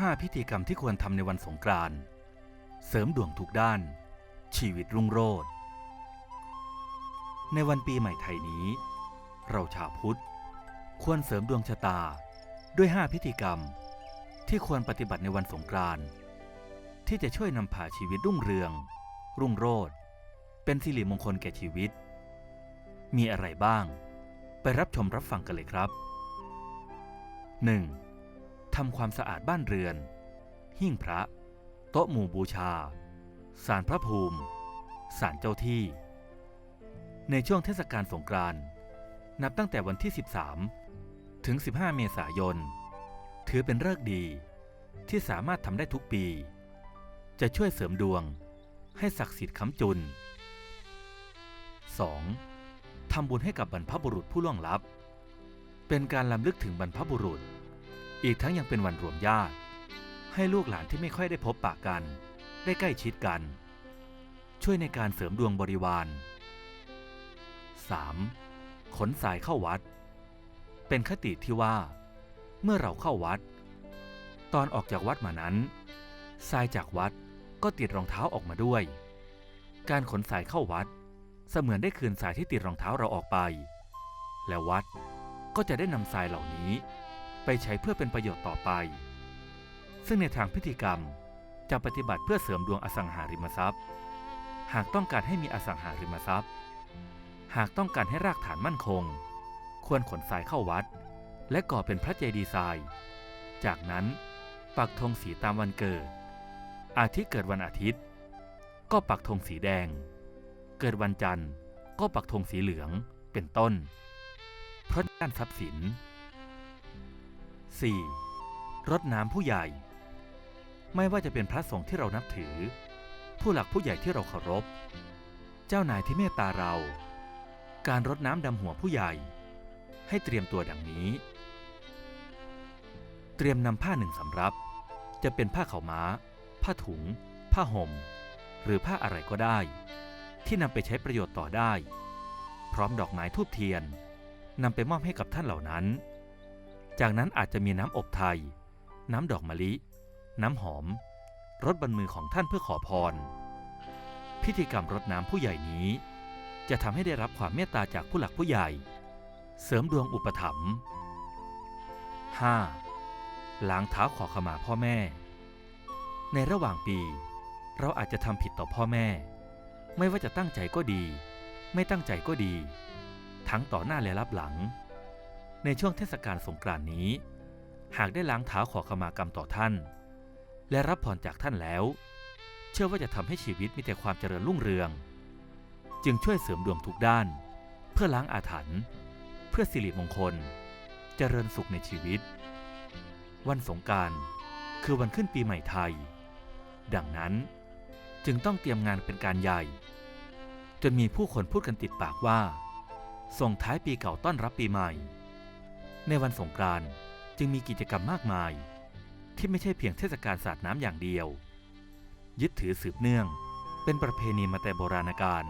5 พิธีกรรมที่ควรทำในวันสงกรานต์เสริมดวงทุกด้าน ชีวิตรุ่งโรจน์ในวันปีใหม่ไทยนี้ เราชาวพุทธ ควรเสริมดวงชะตาด้วย 5 พิธีกรรม ที่ควรปฏิบัติในวันสงกรานต์ที่จะช่วยนำพาชีวิตรุ่งเรือง รุ่งโรจน์เป็นสิริมงคลแก่ชีวิต มีอะไรบ้าง ไปรับชมรับฟังกันเลยครับ 1. ทำความสะอาดบ้านเรือน หิ้งพระ โต๊ะหมู่บูชาศาลพระภูมิศาลเจ้าที่ ในช่วงเทศกาลสงกรานต์นับตั้งแต่วันที่ 13 ถึง 15 เมษายน ถือเป็นฤกษ์ดีที่สามารถทำได้ทุกปี จะช่วยเสริมดวงให้ศักดิ์สิทธิ์ค้ำจุน 2. ทำบุญให้กับบรรพบุรุษผู้ล่วงลับ เป็นการลำลึกถึงบรรพบุรุษ อีกทั้งยังเป็นวันรวมญาติ ให้ลูกหลานที่ไม่ค่อยได้พบปะกัน ได้ใกล้ชิดกัน ช่วยในการเสริมดวงบริวาร 3. ขนสายเข้าวัด เป็นคติที่ว่า เมื่อเราเข้าวัด ตอนออกจากวัดมานั้นทรายจากวัดก็ติดรองเท้าออกมาด้วย การขนสายเข้าวัด เสมือนได้คืนสายที่ติดรองเท้าเราออกไป และวัดก็จะได้นำทรายเหล่านี้ ไปใช้เพื่อเป็นประโยชน์ต่อไป ซึ่งในทางพิธีกรรมจะปฏิบัติเพื่อเสริมดวงอสังหาริมทรัพย์ หากต้องการให้มีอสังหาริมทรัพย์ หากต้องการให้รากฐานมั่นคง ควรขนทรายเข้าวัด และก่อเป็นพระเจดีย์ทราย จากนั้นปักธงสีตามวันเกิด อาทิตย์เกิดวันอาทิตย์ ก็ปักธงสีแดง เกิดวันจันทร์ ก็ปักธงสีเหลืองเป็นต้น เพราะด้านทรัพย์สิน 4. รดน้ำผู้ใหญ่ ไม่ว่าจะเป็นพระสงฆ์ที่เรานับถือ ผู้หลักผู้ใหญ่ที่เราเคารพ เจ้านายที่เมตตาเรา การรดน้ำดำหัวผู้ใหญ่ ให้เตรียมตัวดังนี้ เตรียมนำผ้าหนึ่งสำรับ จะเป็นผ้าขาวม้า ผ้าถุง ผ้าห่ม หรือผ้าอะไรก็ได้ ที่นำไปใช้ประโยชน์ต่อได้ พร้อมดอกไม้ทูบเทียนนำไปมอบให้กับท่านเหล่านั้น จากนั้นอาจจะมีน้ำอบไทย น้ำดอกมะลิ น้ำหอม รดบนมือของท่านเพื่อขอพร พิธีกรรมรดน้ำผู้ใหญ่นี้ จะทำให้ได้รับความเมตตาจากผู้หลักผู้ใหญ่ เสริมดวงอุปถัมภ์ 5. ล้างเท้าขอขมาพ่อแม่ ในระหว่างปี เราอาจจะทำผิดต่อพ่อแม่ ไม่ว่าจะตั้งใจก็ดี ไม่ตั้งใจก็ดี ทั้งต่อหน้าและรับหลัง ในช่วงเทศกาลสงกรานต์นี้ หากได้ล้างเท้าขอขมากรรมต่อท่าน และรับพรจากท่านแล้ว เชื่อว่าจะทำให้ชีวิตมีแต่ความเจริญรุ่งเรือง จึงช่วยเสริมดวงทุกด้าน เพื่อล้างอาถรรพ์เพื่อสิริมงคล เจริญสุขในชีวิต วันสงกรารคือวันขึ้นปีใหม่ไทย ดังนั้นจึงต้องเตรียมงานเป็นการใหญ่ จนมีผู้คนพูดกันติดปากว่า ส่งท้ายปีเก่าต้อนรับปีใหม่ ในวันสงกรานต์จึงมีกิจกรรมมากมาย ที่ไม่ใช่เพียงเทศกาลสาดน้ำอย่างเดียว ยึดถือสืบเนื่อง เป็นประเพณีมาแต่โบราณกาล